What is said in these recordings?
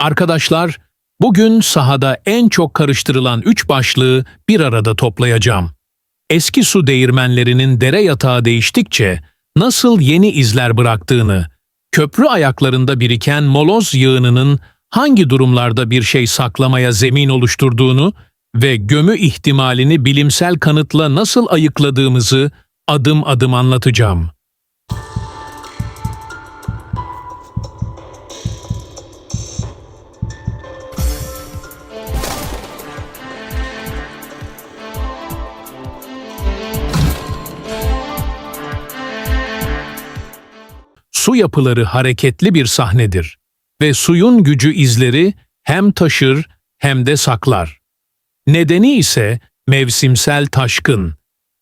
Arkadaşlar, bugün sahada en çok karıştırılan üç başlığı bir arada toplayacağım. Eski su değirmenlerinin dere yatağı değiştikçe nasıl yeni izler bıraktığını, köprü ayaklarında biriken moloz yığınının hangi durumlarda bir şey saklamaya zemin oluşturduğunu ve gömü ihtimalini bilimsel kanıtla nasıl ayıkladığımızı adım adım anlatacağım. Su yapıları hareketli bir sahnedir ve suyun gücü izleri hem taşır hem de saklar. Nedeni ise mevsimsel taşkın,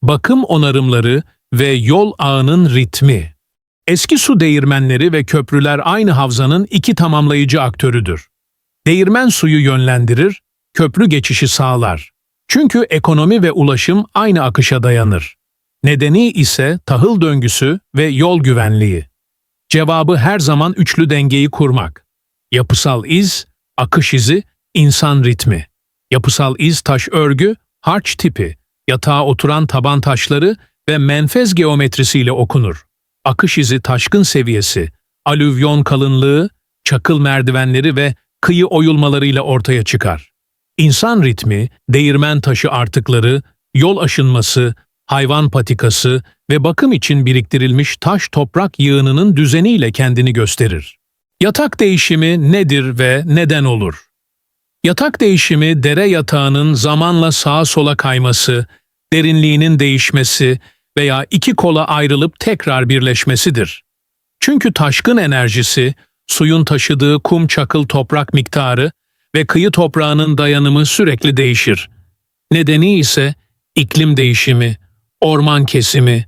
bakım onarımları ve yol ağının ritmi. Eski su değirmenleri ve köprüler aynı havzanın iki tamamlayıcı aktörüdür. Değirmen suyu yönlendirir, köprü geçişi sağlar. Çünkü ekonomi ve ulaşım aynı akışa dayanır. Nedeni ise tahıl döngüsü ve yol güvenliği. Cevabı her zaman üçlü dengeyi kurmak. Yapısal iz, akış izi, insan ritmi. Yapısal iz taş örgü, harç tipi, yatağa oturan taban taşları ve menfez geometrisiyle okunur. Akış izi taşkın seviyesi, alüvyon kalınlığı, çakıl merdivenleri ve kıyı oyulmalarıyla ortaya çıkar. İnsan ritmi, değirmen taşı artıkları, yol aşınması, hayvan patikası ve bakım için biriktirilmiş taş toprak yığınının düzeniyle kendini gösterir. Yatak değişimi nedir ve neden olur? Yatak değişimi dere yatağının zamanla sağa sola kayması, derinliğinin değişmesi veya iki kola ayrılıp tekrar birleşmesidir. Çünkü taşkın enerjisi, suyun taşıdığı kum çakıl toprak miktarı ve kıyı toprağının dayanımı sürekli değişir. Nedeni ise iklim değişimi, orman kesimi,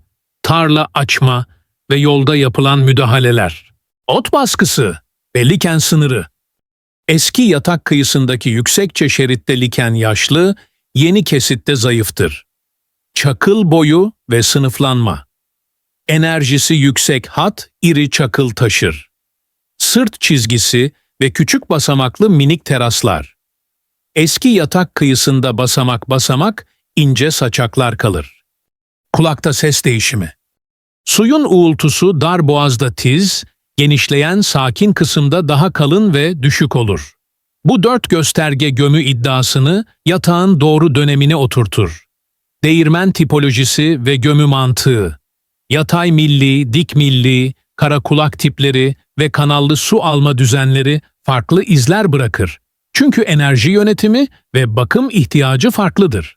tarla açma ve yolda yapılan müdahaleler. Ot baskısı ve liken sınırı. Eski yatak kıyısındaki yüksekçe şeritte liken yaşlı, yeni kesitte zayıftır. Çakıl boyu ve sınıflanma. Enerjisi yüksek hat, iri çakıl taşır. Sırt çizgisi ve küçük basamaklı minik teraslar. Eski yatak kıyısında basamak basamak, ince saçaklar kalır. Kulakta ses değişimi. Suyun uğultusu dar boğazda tiz, genişleyen sakin kısımda daha kalın ve düşük olur. Bu dört gösterge gömü iddiasını yatağın doğru dönemine oturtur. Değirmen tipolojisi ve gömü mantığı. Yatay milli, dik milli, kara kulak tipleri ve kanallı su alma düzenleri farklı izler bırakır. Çünkü enerji yönetimi ve bakım ihtiyacı farklıdır.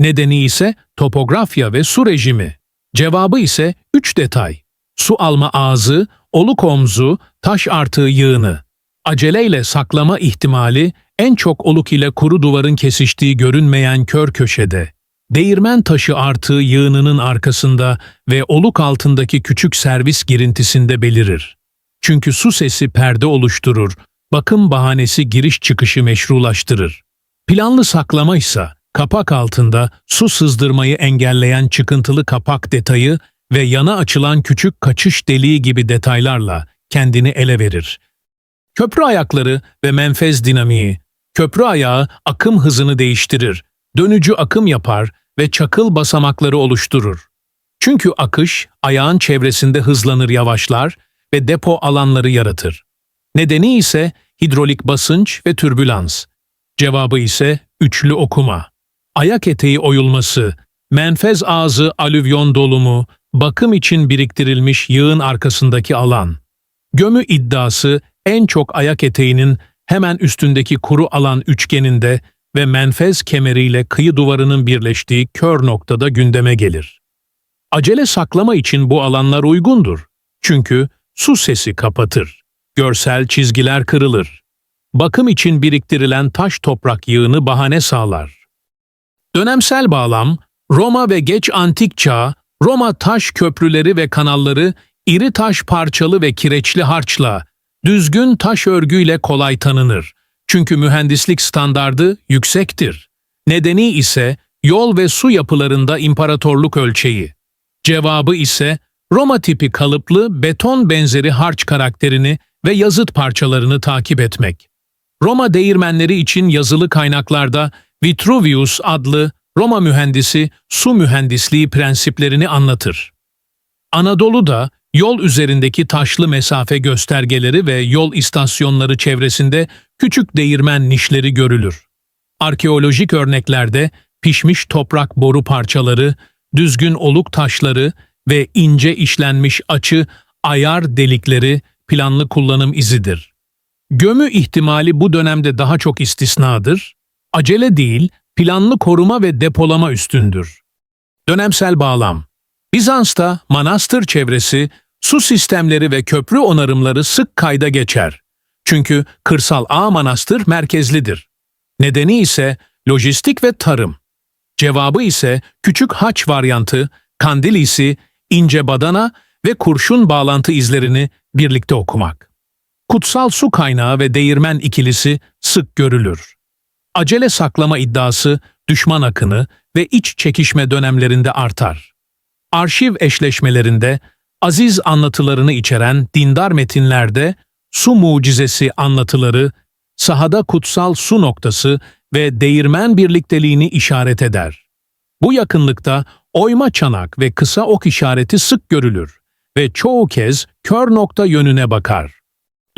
Nedeni ise topografya ve su rejimi. Cevabı ise üç detay. Su alma ağzı, oluk omzu, taş artığı yığını. Aceleyle saklama ihtimali en çok oluk ile kuru duvarın kesiştiği görünmeyen kör köşede. Değirmen taşı artığı yığınının arkasında ve oluk altındaki küçük servis girintisinde belirir. Çünkü su sesi perde oluşturur, bakım bahanesi giriş çıkışı meşrulaştırır. Planlı saklama ise kapak altında su sızdırmayı engelleyen çıkıntılı kapak detayı ve yana açılan küçük kaçış deliği gibi detaylarla kendini ele verir. Köprü ayakları ve menfez dinamiği, köprü ayağı akım hızını değiştirir, dönücü akım yapar ve çakıl basamakları oluşturur. Çünkü akış ayağın çevresinde hızlanır yavaşlar ve depo alanları yaratır. Nedeni ise hidrolik basınç ve türbülans. Cevabı ise üçlü okuma. Ayak eteği oyulması, menfez ağzı alüvyon dolumu, bakım için biriktirilmiş yığın arkasındaki alan. Gömü iddiası en çok ayak eteğinin hemen üstündeki kuru alan üçgeninde ve menfez kemeriyle kıyı duvarının birleştiği kör noktada gündeme gelir. Acele saklama için bu alanlar uygundur. Çünkü su sesi kapatır. Görsel çizgiler kırılır. Bakım için biriktirilen taş toprak yığını bahane sağlar. Dönemsel bağlam, Roma ve geç antik çağ, Roma taş köprüleri ve kanalları iri taş parçalı ve kireçli harçla, düzgün taş örgüyle kolay tanınır. Çünkü mühendislik standardı yüksektir. Nedeni ise yol ve su yapılarında imparatorluk ölçeği. Cevabı ise Roma tipi kalıplı beton benzeri harç karakterini ve yazıt parçalarını takip etmek. Roma değirmenleri için yazılı kaynaklarda Vitruvius adlı Roma mühendisi su mühendisliği prensiplerini anlatır. Anadolu'da yol üzerindeki taşlı mesafe göstergeleri ve yol istasyonları çevresinde küçük değirmen nişleri görülür. Arkeolojik örneklerde pişmiş toprak boru parçaları, düzgün oluk taşları ve ince işlenmiş açı ayar delikleri planlı kullanım izidir. Gömü ihtimali bu dönemde daha çok istisnadır. Acele değil, planlı koruma ve depolama üstündür. Dönemsel bağlam Bizans'ta manastır çevresi, su sistemleri ve köprü onarımları sık kayda geçer. Çünkü kırsal ağ manastır merkezlidir. Nedeni ise lojistik ve tarım. Cevabı ise küçük haç varyantı, kandilisi, ince badana ve kurşun bağlantı izlerini birlikte okumak. Kutsal su kaynağı ve değirmen ikilisi sık görülür. Acele saklama iddiası, düşman akını ve iç çekişme dönemlerinde artar. Arşiv eşleşmelerinde, aziz anlatılarını içeren dindar metinlerde su mucizesi anlatıları, sahada kutsal su noktası ve değirmen birlikteliğini işaret eder. Bu yakınlıkta oyma çanak ve kısa ok işareti sık görülür ve çoğu kez kör nokta yönüne bakar.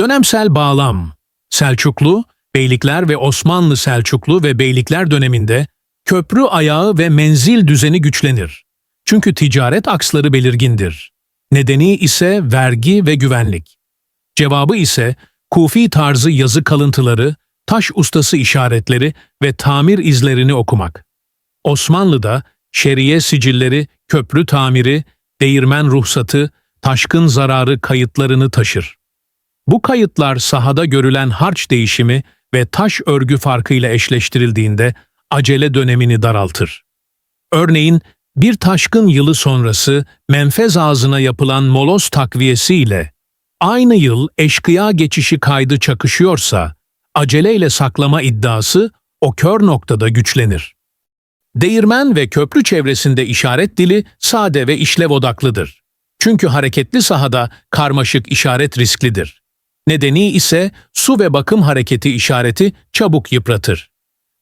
Dönemsel bağlam Selçuklu, Beylikler ve Osmanlı Selçuklu ve Beylikler döneminde köprü ayağı ve menzil düzeni güçlenir. Çünkü ticaret aksları belirgindir. Nedeni ise vergi ve güvenlik. Cevabı ise Kufi tarzı yazı kalıntıları, taş ustası işaretleri ve tamir izlerini okumak. Osmanlı'da şeriye sicilleri, köprü tamiri, değirmen ruhsatı, taşkın zararı kayıtlarını taşır. Bu kayıtlar sahada görülen harç değişimi ve taş örgü farkıyla eşleştirildiğinde acele dönemini daraltır. Örneğin bir taşkın yılı sonrası menfez ağzına yapılan moloz takviyesi ile aynı yıl eşkıya geçişi kaydı çakışıyorsa, aceleyle saklama iddiası o kör noktada güçlenir. Değirmen ve köprü çevresinde işaret dili sade ve işlev odaklıdır. Çünkü hareketli sahada karmaşık işaret risklidir. Nedeni ise su ve bakım hareketi işareti çabuk yıpratır.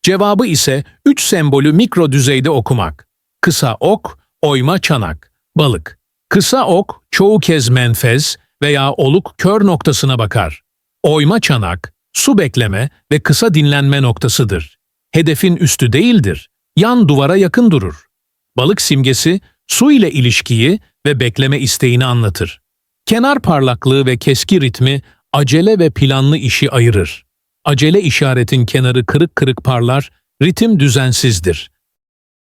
Cevabı ise üç sembolü mikro düzeyde okumak. Kısa ok, oyma çanak, balık. Kısa ok çoğu kez menfez veya oluk kör noktasına bakar. Oyma çanak, su bekleme ve kısa dinlenme noktasıdır. Hedefin üstü değildir, yan duvara yakın durur. Balık simgesi su ile ilişkiyi ve bekleme isteğini anlatır. Kenar parlaklığı ve keski ritmi acele ve planlı işi ayırır. Acele işaretin kenarı kırık kırık parlar, ritim düzensizdir.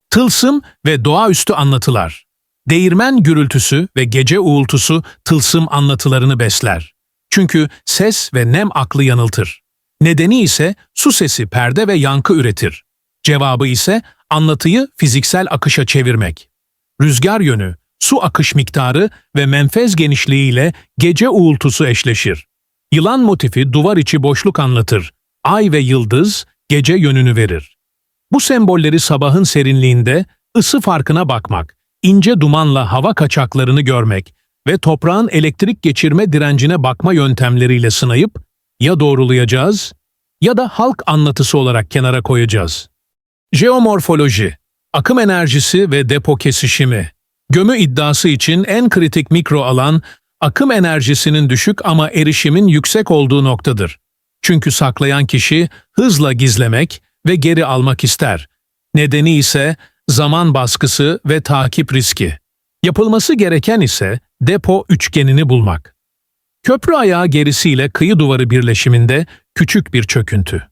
Tılsım ve doğaüstü anlatılar. Değirmen gürültüsü ve gece uğultusu tılsım anlatılarını besler. Çünkü ses ve nem aklı yanıltır. Nedeni ise su sesi perde ve yankı üretir. Cevabı ise anlatıyı fiziksel akışa çevirmek. Rüzgar yönü, su akış miktarı ve menfez genişliğiyle gece uğultusu eşleşir. Yılan motifi duvar içi boşluk anlatır. Ay ve yıldız gece yönünü verir. Bu sembolleri sabahın serinliğinde ısı farkına bakmak, ince dumanla hava kaçaklarını görmek ve toprağın elektrik geçirme direncine bakma yöntemleriyle sınayıp ya doğrulayacağız ya da halk anlatısı olarak kenara koyacağız. Jeomorfoloji, akım enerjisi ve depo kesişimi. Gömü iddiası için en kritik mikro alan akım enerjisinin düşük ama erişimin yüksek olduğu noktadır. Çünkü saklayan kişi hızla gizlemek ve geri almak ister. Nedeni ise zaman baskısı ve takip riski. Yapılması gereken ise depo üçgenini bulmak. Köprü ayağı gerisiyle kıyı duvarı birleşiminde küçük bir çöküntü.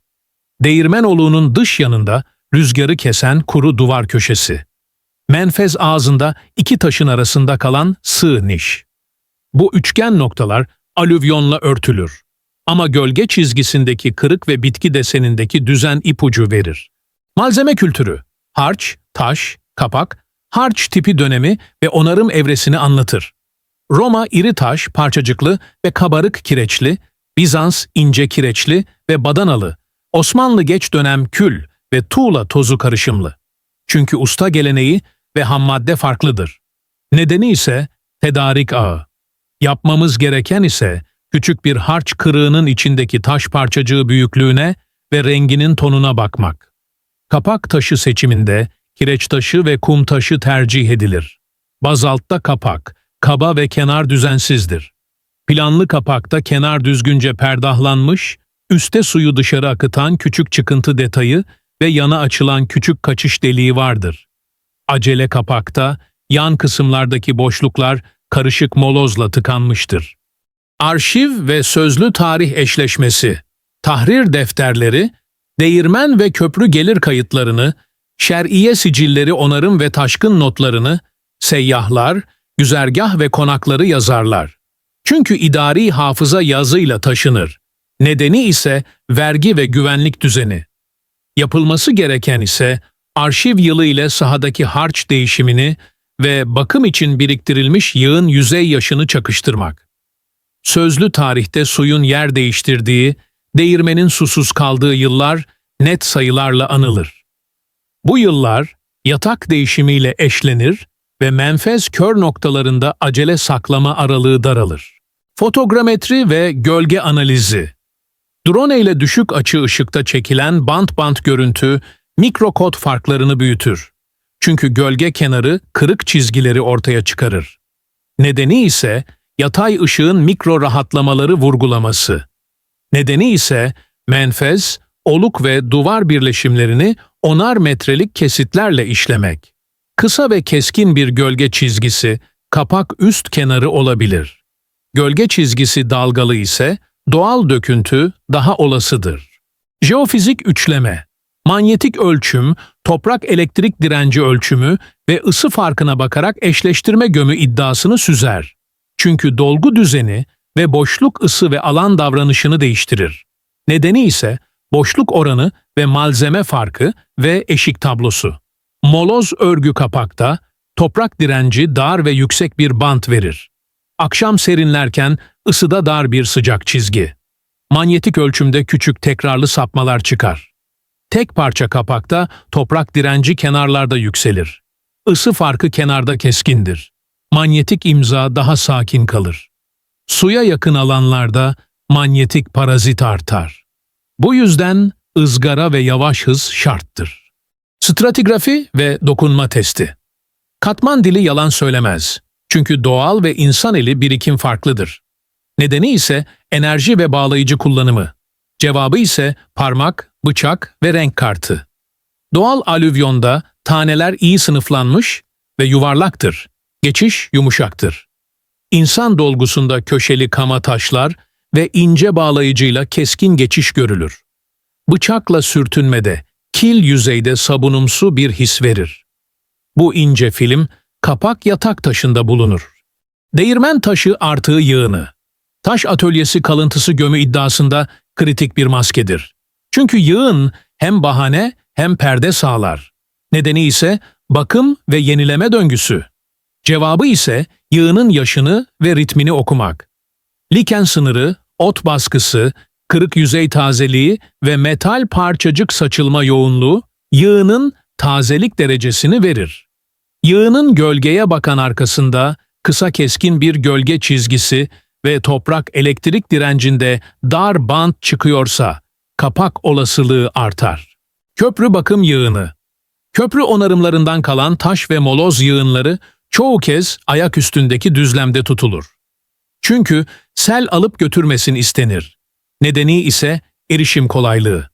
Değirmen oluğunun dış yanında rüzgarı kesen kuru duvar köşesi. Menfez ağzında iki taşın arasında kalan sığ niş. Bu üçgen noktalar alüvyonla örtülür. Ama gölge çizgisindeki kırık ve bitki desenindeki düzen ipucu verir. Malzeme kültürü, harç, taş, kapak, harç tipi dönemi ve onarım evresini anlatır. Roma iri taş, parçacıklı ve kabarık kireçli, Bizans ince kireçli ve badanalı, Osmanlı geç dönem kül ve tuğla tozu karışımlı. Çünkü usta geleneği ve hammadde farklıdır. Nedeni ise tedarik ağı. Yapmamız gereken ise Küçük bir harç kırığının içindeki taş parçacığı büyüklüğüne ve renginin tonuna bakmak. Kapak taşı seçiminde kireç taşı ve kum taşı tercih edilir. Bazaltta kapak, kaba ve kenar düzensizdir. Planlı kapakta kenar düzgünce perdahlanmış, üste suyu dışarı akıtan küçük çıkıntı detayı ve yana açılan küçük kaçış deliği vardır. Acele kapakta yan kısımlardaki boşluklar karışık molozla tıkanmıştır. Arşiv ve sözlü tarih eşleşmesi, tahrir defterleri, değirmen ve köprü gelir kayıtlarını, şer'iye sicilleri onarım ve taşkın notlarını, seyyahlar, güzergah ve konakları yazarlar. Çünkü idari hafıza yazıyla taşınır. Nedeni ise vergi ve güvenlik düzeni. Yapılması gereken ise arşiv yılı ile sahadaki harç değişimini ve bakım için biriktirilmiş yığın yüzey yaşını çakıştırmak. Sözlü tarihte suyun yer değiştirdiği, değirmenin susuz kaldığı yıllar net sayılarla anılır. Bu yıllar yatak değişimiyle eşlenir ve menfez kör noktalarında acele saklama aralığı daralır. Fotogrametri ve gölge analizi Drone ile düşük açı ışıkta çekilen bant bant görüntü mikrokod farklarını büyütür. Çünkü gölge kenarı kırık çizgileri ortaya çıkarır. Nedeni ise yatay ışığın mikro rahatlamaları vurgulaması. Nedeni ise menfez, oluk ve duvar birleşimlerini onar metrelik kesitlerle işlemek. Kısa ve keskin bir gölge çizgisi kapak üst kenarı olabilir. Gölge çizgisi dalgalı ise doğal döküntü daha olasıdır. Jeofizik üçleme, manyetik ölçüm, toprak elektrik direnci ölçümü ve ısı farkına bakarak eşleştirme gömü iddiasını süzer. Çünkü dolgu düzeni ve boşluk ısı ve alan davranışını değiştirir. Nedeni ise boşluk oranı ve malzeme farkı ve eşik tablosu. Moloz örgü kapakta toprak direnci dar ve yüksek bir bant verir. Akşam serinlerken ısıda dar bir sıcak çizgi. Manyetik ölçümde küçük tekrarlı sapmalar çıkar. Tek parça kapakta toprak direnci kenarlarda yükselir. Isı farkı kenarda keskindir. Manyetik imza daha sakin kalır. Suya yakın alanlarda manyetik parazit artar. Bu yüzden ızgara ve yavaş hız şarttır. Stratigrafi ve dokunma testi. Katman dili yalan söylemez. Çünkü doğal ve insan eli birikim farklıdır. Nedeni ise enerji ve bağlayıcı kullanımı. Cevabı ise parmak, bıçak ve renk kartı. Doğal alüvyonda taneler iyi sınıflanmış ve yuvarlaktır. Geçiş yumuşaktır. İnsan dolgusunda köşeli kama taşlar ve ince bağlayıcıyla keskin geçiş görülür. Bıçakla sürtünmede, kil yüzeyde sabunumsu bir his verir. Bu ince film kapak yatak taşında bulunur. Değirmen taşı artığı yığını. Taş atölyesi kalıntısı gömü iddiasında kritik bir maskedir. Çünkü yığın hem bahane hem perde sağlar. Nedeni ise bakım ve yenileme döngüsü. Cevabı ise yığının yaşını ve ritmini okumak. Liken sınırı, ot baskısı, kırık yüzey tazeliği ve metal parçacık saçılma yoğunluğu yığının tazelik derecesini verir. Yığının gölgeye bakan arkasında kısa keskin bir gölge çizgisi ve toprak elektrik direncinde dar bant çıkıyorsa kapak olasılığı artar. Köprü bakım yığını Köprü onarımlarından kalan taş ve moloz yığınları çoğu kez ayak üstündeki düzlemde tutulur. Çünkü sel alıp götürmesin istenir. Nedeni ise erişim kolaylığı.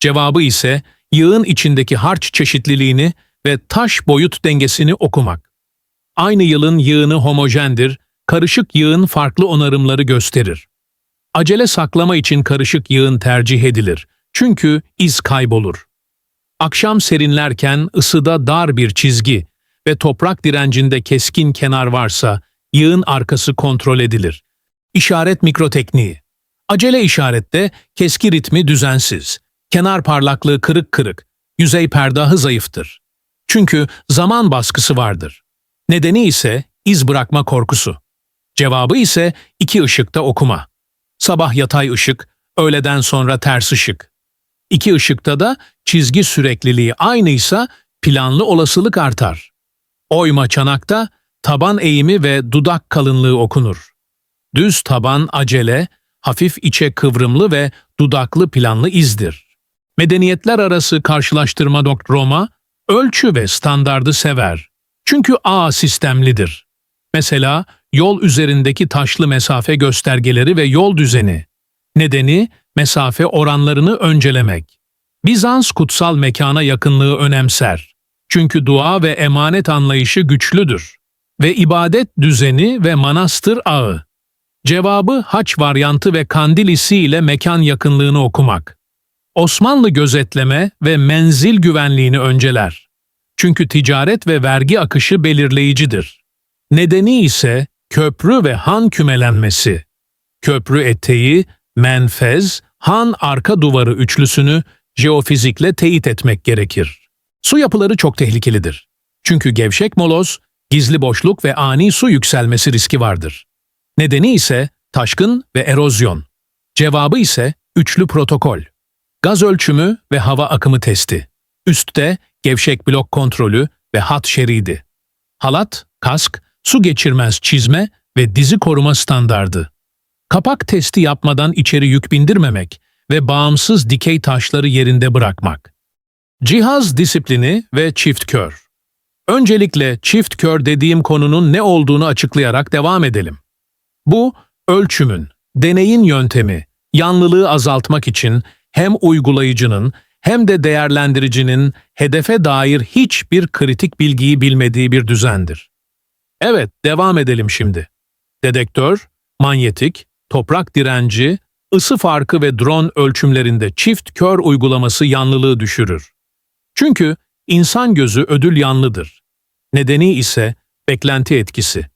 Cevabı ise yığın içindeki harç çeşitliliğini ve taş boyut dengesini okumak. Aynı yılın yığını homojendir, karışık yığın farklı onarımları gösterir. Acele saklama için karışık yığın tercih edilir. Çünkü iz kaybolur. Akşam serinlerken ısıda dar bir çizgi ve toprak direncinde keskin kenar varsa yığın arkası kontrol edilir. İşaret mikrotekniği. Acele işarette keski ritmi düzensiz. Kenar parlaklığı kırık kırık. Yüzey perdahı zayıftır. Çünkü zaman baskısı vardır. Nedeni ise iz bırakma korkusu. Cevabı ise iki ışıkta okuma. Sabah yatay ışık, öğleden sonra ters ışık. İki ışıkta da çizgi sürekliliği aynıysa planlı olasılık artar. Oyma çanakta taban eğimi ve dudak kalınlığı okunur. Düz taban acele, hafif içe kıvrımlı ve dudaklı planlı izdir. Medeniyetler arası karşılaştırma Dr. Roma, ölçü ve standardı sever. Çünkü A sistemlidir. Mesela yol üzerindeki taşlı mesafe göstergeleri ve yol düzeni. Nedeni mesafe oranlarını öncelemek. Bizans kutsal mekana yakınlığı önemser. Çünkü dua ve emanet anlayışı güçlüdür. Ve ibadet düzeni ve manastır ağı. Cevabı haç varyantı ve kandilisi ile mekan yakınlığını okumak. Osmanlı gözetleme ve menzil güvenliğini önceler. Çünkü ticaret ve vergi akışı belirleyicidir. Nedeni ise köprü ve han kümelenmesi. Köprü eteği, menfez, han arka duvarı üçlüsünü jeofizikle teyit etmek gerekir. Su yapıları çok tehlikelidir. Çünkü gevşek moloz, gizli boşluk ve ani su yükselmesi riski vardır. Nedeni ise taşkın ve erozyon. Cevabı ise üçlü protokol. Gaz ölçümü ve hava akımı testi. Üstte gevşek blok kontrolü ve hat şeridi. Halat, kask, su geçirmez çizme ve dizi koruma standardı. Kapak testi yapmadan içeri yük bindirmemek ve bağımsız dikey taşları yerinde bırakmak. Cihaz disiplini ve çift kör. Öncelikle çift kör dediğim konunun ne olduğunu açıklayarak devam edelim. Bu, ölçümün, deneyin yöntemi, yanlılığı azaltmak için hem uygulayıcının hem de değerlendiricinin hedefe dair hiçbir kritik bilgiyi bilmediği bir düzendir. Evet, devam edelim şimdi. Dedektör, manyetik, toprak direnci, ısı farkı ve drone ölçümlerinde çift kör uygulaması yanlılığı düşürür. Çünkü insan gözü ödül yanlıdır. Nedeni ise beklenti etkisi.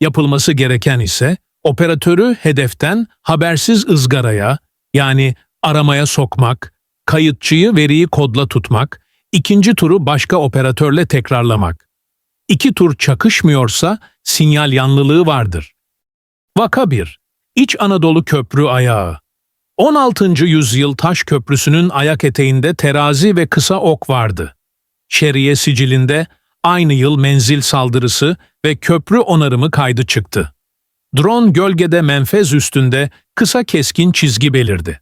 Yapılması gereken ise operatörü hedeften habersiz ızgaraya yani aramaya sokmak, kayıtçıyı veriyi kodla tutmak, ikinci turu başka operatörle tekrarlamak. İki tur çakışmıyorsa sinyal yanlılığı vardır. Vaka 1. İç Anadolu Köprü Ayağı 16. yüzyıl taş köprüsünün ayak eteğinde terazi ve kısa ok vardı. Şeriye sicilinde aynı yıl menzil saldırısı ve köprü onarımı kaydı çıktı. Drone gölgede menfez üstünde kısa keskin çizgi belirdi.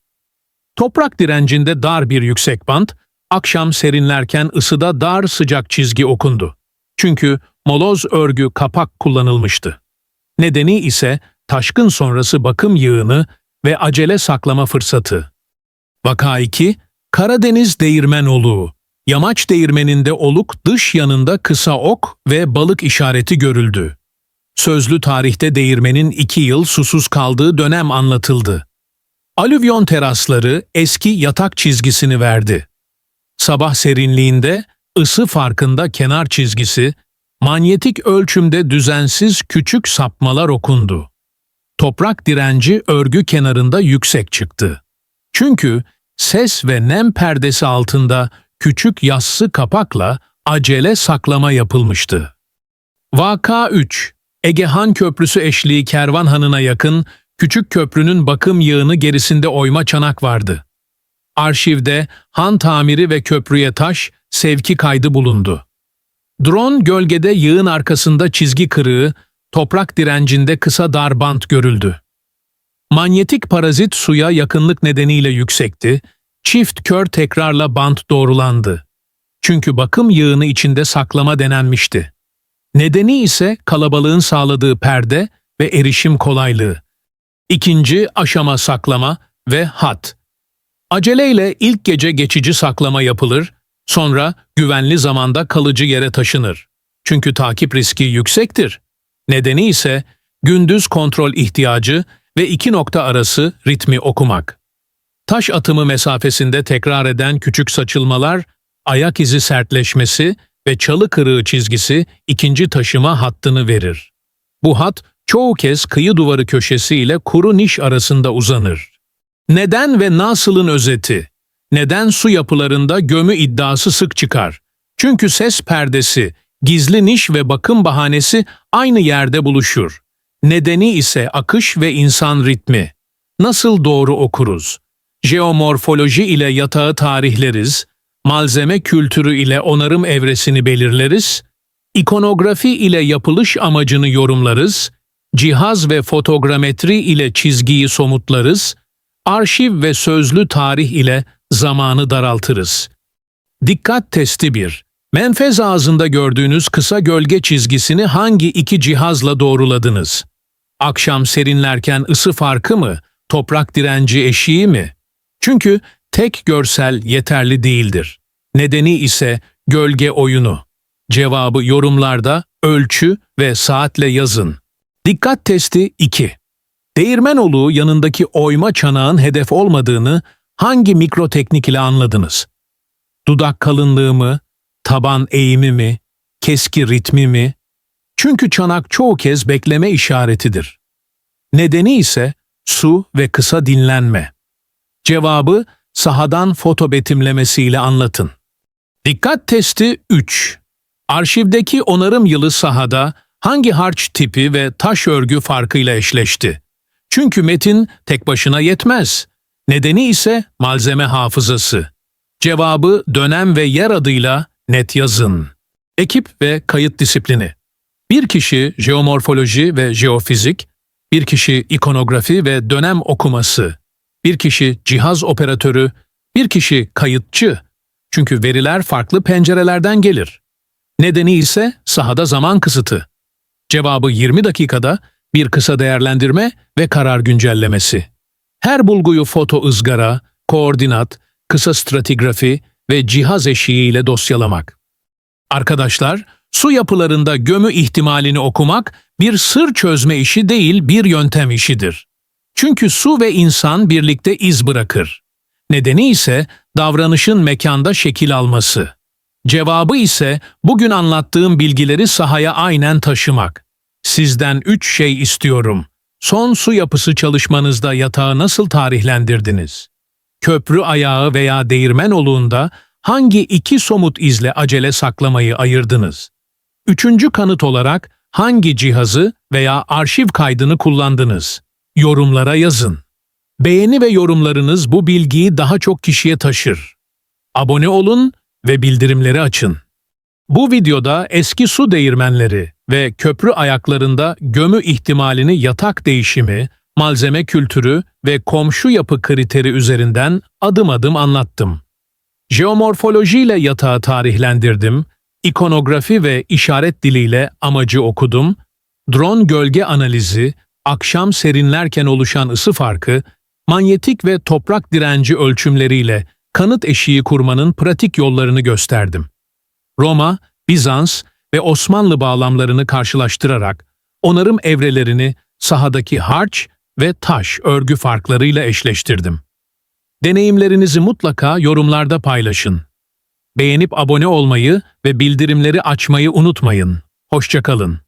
Toprak direncinde dar bir yüksek bant, akşam serinlerken ısıda dar sıcak çizgi okundu. Çünkü moloz örgü kapak kullanılmıştı. Nedeni ise taşkın sonrası bakım yığını ve acele saklama fırsatı. Vaka 2, Karadeniz Değirmen Oluğu. Yamaç değirmeninde oluk dış yanında kısa ok ve balık işareti görüldü. Sözlü tarihte değirmenin iki yıl susuz kaldığı dönem anlatıldı. Alüvyon terasları eski yatak çizgisini verdi. Sabah serinliğinde ısı farkında kenar çizgisi, manyetik ölçümde düzensiz küçük sapmalar okundu. Toprak direnci örgü kenarında yüksek çıktı. Çünkü ses ve nem perdesi altında küçük yassı kapakla acele saklama yapılmıştı. Vaka 3 Egehan Köprüsü eşliği Kervanhanı'na yakın küçük köprünün bakım yığını gerisinde oyma çanak vardı. Arşivde han tamiri ve köprüye taş, sevki kaydı bulundu. Drone gölgede yığın arkasında çizgi kırığı, toprak direncinde kısa dar bant görüldü. Manyetik parazit suya yakınlık nedeniyle yüksekti, çift kör tekrarla bant doğrulandı. Çünkü bakım yığını içinde saklama denenmişti. Nedeni ise kalabalığın sağladığı perde ve erişim kolaylığı. İkinci aşama saklama ve hat. Aceleyle ilk gece geçici saklama yapılır, sonra güvenli zamanda kalıcı yere taşınır. Çünkü takip riski yüksektir. Nedeni ise gündüz kontrol ihtiyacı ve iki nokta arası ritmi okumak. Taş atımı mesafesinde tekrar eden küçük saçılmalar, ayak izi sertleşmesi ve çalı kırığı çizgisi ikinci taşıma hattını verir. Bu hat çoğu kez kıyı duvarı köşesi ile kuru niş arasında uzanır. Neden ve nasılın özeti. Neden su yapılarında gömü iddiası sık çıkar? Çünkü ses perdesi, gizli niş ve bakım bahanesi aynı yerde buluşur. Nedeni ise akış ve insan ritmi. Nasıl doğru okuruz? Jeomorfoloji ile yatağı tarihleriz, malzeme kültürü ile onarım evresini belirleriz, ikonografi ile yapılış amacını yorumlarız, cihaz ve fotogrametri ile çizgiyi somutlarız, arşiv ve sözlü tarih ile zamanı daraltırız. Dikkat testi 1. Menfez ağzında gördüğünüz kısa gölge çizgisini hangi iki cihazla doğruladınız? Akşam serinlerken ısı farkı mı? Toprak direnci eşiği mi? Çünkü tek görsel yeterli değildir. Nedeni ise gölge oyunu. Cevabı yorumlarda ölçü ve saatle yazın. Dikkat testi 2. Değirmenoğlu yanındaki oyma çanağın hedef olmadığını hangi mikroteknik ile anladınız? Dudak kalınlığı mı, taban eğimi mi, keski ritmi mi? Çünkü çanak çoğu kez bekleme işaretidir. Nedeni ise su ve kısa dinlenme. Cevabı sahadan foto betimlemesiyle anlatın. Dikkat testi 3. Arşivdeki onarım yılı sahada hangi harç tipi ve taş örgü farkıyla eşleşti? Çünkü metin tek başına yetmez. Nedeni ise malzeme hafızası. Cevabı dönem ve yer adıyla net yazın. Ekip ve kayıt disiplini. Bir kişi jeomorfoloji ve jeofizik, bir kişi ikonografi ve dönem okuması, bir kişi cihaz operatörü, bir kişi kayıtçı. Çünkü veriler farklı pencerelerden gelir. Nedeni ise sahada zaman kısıtı. Cevabı 20 dakikada bir kısa değerlendirme ve karar güncellemesi. Her bulguyu foto ızgara, koordinat, kısa stratigrafi ve cihaz eşiğiyle dosyalamak. Arkadaşlar, su yapılarında gömü ihtimalini okumak bir sır çözme işi değil bir yöntem işidir. Çünkü su ve insan birlikte iz bırakır. Nedeni ise davranışın mekanda şekil alması. Cevabı ise bugün anlattığım bilgileri sahaya aynen taşımak. Sizden üç şey istiyorum. Son su yapısı çalışmanızda yatağı nasıl tarihlendirdiniz? Köprü ayağı veya değirmen oluğunda hangi iki somut izle acele saklamayı ayırdınız? Üçüncü kanıt olarak hangi cihazı veya arşiv kaydını kullandınız? Yorumlara yazın. Beğeni ve yorumlarınız bu bilgiyi daha çok kişiye taşır. Abone olun ve bildirimleri açın. Bu videoda eski su değirmenleri ve köprü ayaklarında gömü ihtimalini yatak değişimi, malzeme kültürü ve komşu yapı kriteri üzerinden adım adım anlattım. Jeomorfolojiyle yatağı tarihlendirdim, ikonografi ve işaret diliyle amacı okudum, drone gölge analizi, akşam serinlerken oluşan ısı farkı, manyetik ve toprak direnci ölçümleriyle kanıt eşiği kurmanın pratik yollarını gösterdim. Roma, Bizans ve Osmanlı bağlamlarını karşılaştırarak onarım evrelerini sahadaki harç ve taş örgü farklarıyla eşleştirdim. Deneyimlerinizi mutlaka yorumlarda paylaşın. Beğenip abone olmayı ve bildirimleri açmayı unutmayın. Hoşçakalın.